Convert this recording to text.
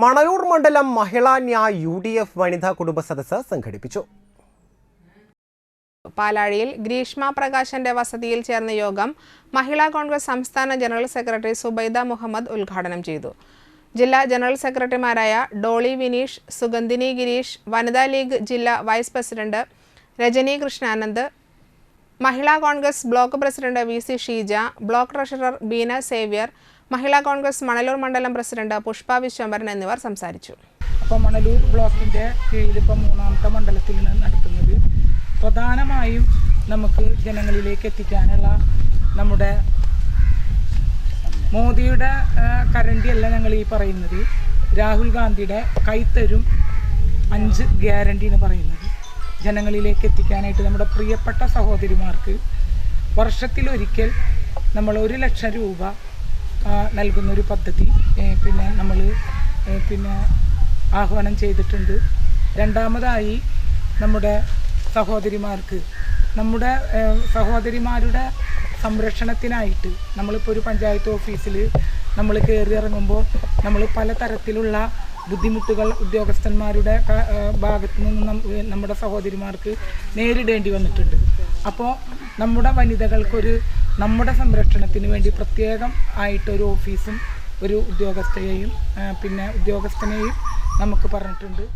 മണലൂർ മണ്ഡലം Mahila Nyay U D F വനിതാ കുടുംബ സദസ്സ് സംഘടിപ്പിച്ചു. പാലാഴിയിൽ ഗ്രീഷ്മ പ്രകാശന്റെ വസതിയിൽ ചേർന്ന യോഗം മഹിളാ കോൺഗ്രസ് സംസ്ഥാന ജനറൽ സെക്രട്ടറി സുബൈദ മുഹമ്മദ് ഉദ്ഘാടനം ചെയ്തു. ജില്ലാ ജനറൽ സെക്രട്ടറിമാരായ ഡോളി വിനീഷ് സുഗന്ധിനി ഗിരീഷ് വനിതാ ലീഗ് ജില്ലാ vice president Rajani Krishnanand Mahila Congress block president V C Sheeja block treasurer Beena Xavier Mahila Congress Manalur മണ്ഡലം പ്രസിഡന്റ് പുഷ്പ വിശ്വംഭരൻ എന്നിവർ സംസാരിച്ചു. അപ്പോൾ മണലൂർ ബ്ലോക്കിന്റെ കീഴിൽ ഇപ്പം മൂന്നാമത്തെ മണ്ഡലത്തിൽ നിന്ന് നടത്തുന്നത് പ്രധാനമായും നമുക്ക് ജനങ്ങളിലേക്ക് എത്തിക്കാനുള്ള നമ്മുടെ മോദിയുടെ കരണ്ടിയല്ല ഞങ്ങൾ ഈ പറയുന്നത്. രാഹുൽ ഗാന്ധിയുടെ കൈത്തരും അഞ്ച് ഗ്യാരണ്ടി എന്ന് പറയുന്നത്. ജനങ്ങളിലേക്ക് എത്തിക്കാനായിട്ട് നമ്മുടെ പ്രിയപ്പെട്ട സഹോദരിമാർക്ക് വർഷത്തിലൊരിക്കൽ നമ്മൾ ഒരു ലക്ഷം രൂപ നൽകുന്നൊരു പദ്ധതി പിന്നെ നമ്മൾ പിന്നെ ആഹ്വാനം ചെയ്തിട്ടുണ്ട്. രണ്ടാമതായി നമ്മുടെ സഹോദരിമാർക്ക് നമ്മുടെ സഹോദരിമാരുടെ സംരക്ഷണത്തിനായിട്ട് നമ്മളിപ്പോൾ ഒരു പഞ്ചായത്ത് ഓഫീസിൽ നമ്മൾ കയറി ഇറങ്ങുമ്പോൾ നമ്മൾ പലതരത്തിലുള്ള ബുദ്ധിമുട്ടുകൾ ഉദ്യോഗസ്ഥന്മാരുടെ ഭാഗത്തു നിന്ന് നമ്മുടെ സഹോദരിമാർക്ക് നേരിടേണ്ടി വന്നിട്ടുണ്ട്. അപ്പോൾ നമ്മുടെ വനിതകൾക്കൊരു നമ്മുടെ സംരക്ഷണത്തിന് വേണ്ടി പ്രത്യേകം ആയിട്ടൊരു ഓഫീസും ഒരു ഉദ്യോഗസ്ഥയെയും പിന്നെ ഉദ്യോഗസ്ഥനെയും നമുക്ക് പറഞ്ഞിട്ടുണ്ട്.